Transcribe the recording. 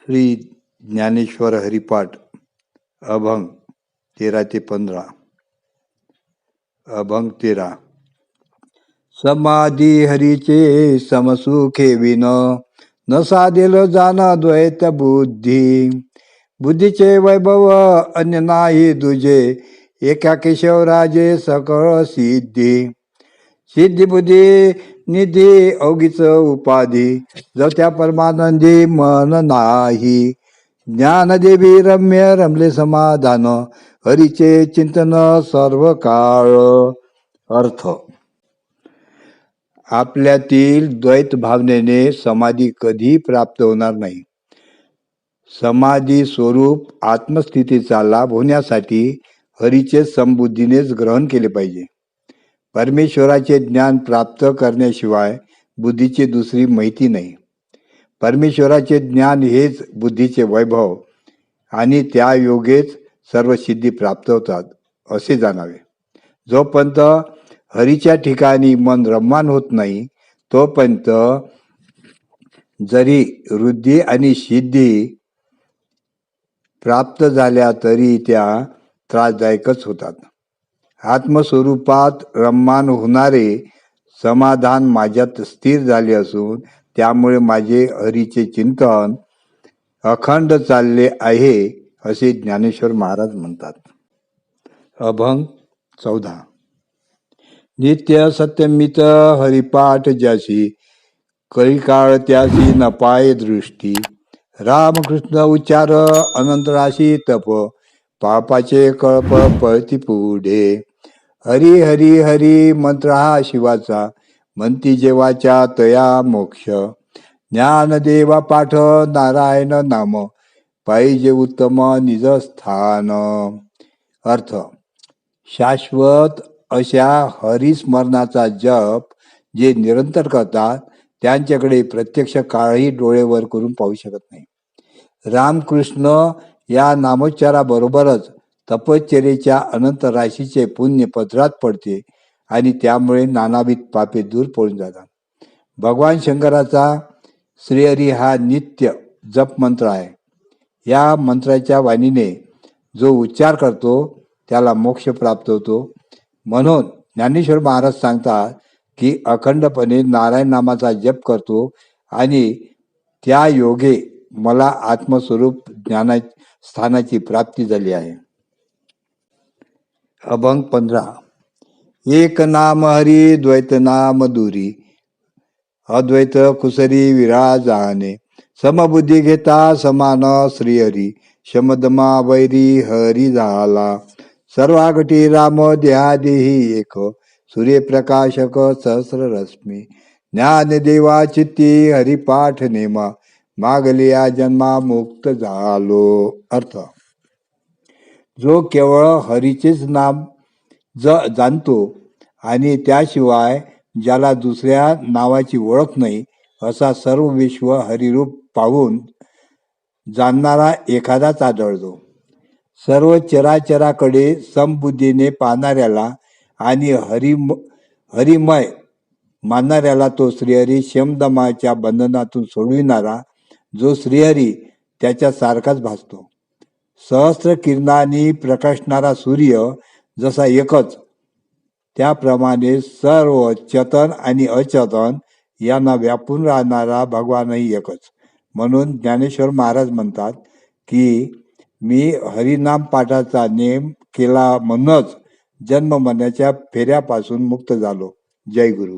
श्री ज्ञानेश्वर हरिपाठ अभंग तेरा ते पंधरा. अभंग तेरा. समाधी हरीचे समसुखे विन न साधेल जाना द्वैत बुद्धी. बुद्धीचे वैभव अन्य नाही दुजे एका केशवराजे सकळ सिद्धी. सिद्धी बुद्धी निधी अवघीच उपाधी. जत्या परमानंदी मन नाही. ज्ञानदेवी रम्य रमले समाधान. हरीचे चिंतन सर्व काळ अर्थ. आपल्यातील द्वैत भावनेने समाधी कधी प्राप्त होणार नाही. समाधी स्वरूप आत्मस्थितीचा लाभ होण्यासाठी हरीचे समबुद्धीनेच ग्रहण केले पाहिजे. परमेश्वराचे ज्ञान प्राप्त करण्याशिवाय बुद्धीची दुसरी माहिती नाही. परमेश्वराचे ज्ञान हेच बुद्धीचे वैभव आणि त्या योगेच सर्व सिद्धी प्राप्त होतात असे जाणावे. जोपर्यंत हरीच्या ठिकाणी मन रममान होत नाही तोपर्यंत जरी वृद्धी आणि सिद्धी प्राप्त झाल्या तरी त्या त्रासदायकच होतात. आत्मस्वरूपात रममान होणारे समाधान माझ्यात स्थिर झाले असून त्यामुळे माझे हरीचे चिंतन अखंड चालले आहे असे ज्ञानेश्वर महाराज म्हणतात. अभंग चौदा. नित्य सत्यमित हरिपाठ ज्याशी कळीकाळ त्याशी नपाय दृष्टी रामकृष्ण उच्चार अनंतराशी तप पापाचे कळप पळती पुढे हरी हरी हरी मंत्र हा शिवाचा. म्हणती जेवाच्या तया मोक्ष. ज्ञानदेवा पाठ नारायण नाम. पाहिजे उत्तम निज स्थान अर्थ. शाश्वत अशा हरिस्मरणाचा जप जे निरंतर करतात त्यांच्याकडे प्रत्यक्ष काळही डोळेवर करून पाहू शकत नाही. रामकृष्ण या नामोच्चाराबरोबरच तपश्चर्येच्या अनंत राशीचे पुण्य पदरात पडते आणि त्यामुळे नानाविध पापे दूर पडून जातात. भगवान शंकराचा श्रीहरी हा नित्य जप मंत्र आहे. या मंत्राच्या वाणीने जो उच्चार करतो त्याला मोक्ष प्राप्त होतो. म्हणून ज्ञानेश्वर महाराज सांगतात की अखंडपणे नारायण नामाचा जप करतो आणि त्या योगे मला आत्मस्वरूप ज्ञाना स्थानाची प्राप्ती झाली आहे. अभंग पंधरा. एक नाम हरी द्वैत नाम दुरी. अद्वैत कुसरी विराजाने. समबुद्धी घेता समान श्रीहरी. शमदमा वैरी हरी झाला. सर्वागटी राम देहादेही एक. सूर्यप्रकाशक सहस्र रश्मी ज्ञान देवा चित्ती हरिपाठ नेमा. मागलिया जन्मा मुक्त झालो. अर्थ जो केवळ हरीचेच नाम ज जाणतो आणि त्याशिवाय ज्याला दुसऱ्या नावाची ओळख नाही असा सर्व विश्व हरिरूप पाहून जाणणारा एखादाच आढळतो. सर्व चराचराकडे समबुद्धीने पाहणाऱ्याला आणि हरिम हरिमय मानणाऱ्याला तो श्रीहरी शमदमाच्या बंधनातून सोडविणारा जो श्रीहरी त्याच्यासारखाच भासतो. सहस्त्र किरणांनी प्रकाशणारा सूर्य जसा एकच त्याप्रमाणे सर्व चेतन आणि अचेतन यांना व्यापून राहणारा भगवानही एकच. म्हणून ज्ञानेश्वर महाराज म्हणतात की मी हरिनाम पाठाचा नेम केला म्हणूनच जन्म मनाच्या फेऱ्यापासून मुक्त झालो. जय गुरु.